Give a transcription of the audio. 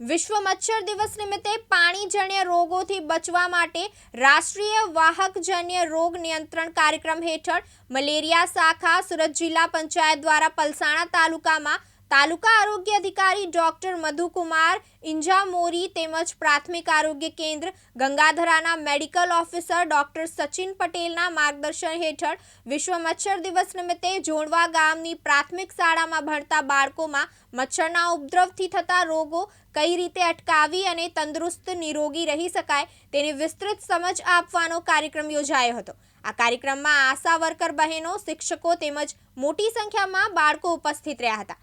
વિશ્વ મચ્છર દિવસ નિમિત્તે પાણીજન્ય રોગોથી બચવા માટે રાષ્ટ્રીય વાહકજન્ય રોગ નિયંત્રણ કાર્યક્રમ હેઠળ મલેરિયા શાખા સુરત જિલ્લા પંચાયત દ્વારા પલસાણા તાલુકામાં તાલુકા આરોગ્ય અધિકારી ડોક્ટર મધુકુમાર ઇંજામોરી તેમજ પ્રાથમિક આરોગ્ય કેન્દ્ર ગંગાધરાના મેડિકલ ઓફિસર ડોક્ટર સચિન પટેલના માર્ગદર્શન હેઠળ વિશ્વ મચ્છર દિવસ નિમિત્તે જોણવા ગામની પ્રાથમિક શાળામાં ભણતા બાળકોમાં મચ્છરના ઉપદ્રવથી થતા રોગો કઈ રીતે અટકાવી અને તંદુરસ્ત નિરોગી રહી શકાય તેની વિસ્તૃત સમજ આપવાનો કાર્યક્રમ યોજાયો હતો. આ કાર્યક્રમમાં આશા વર્કર બહેનો, શિક્ષકો તેમજ મોટી સંખ્યામાં બાળકો ઉપસ્થિત રહ્યા હતા.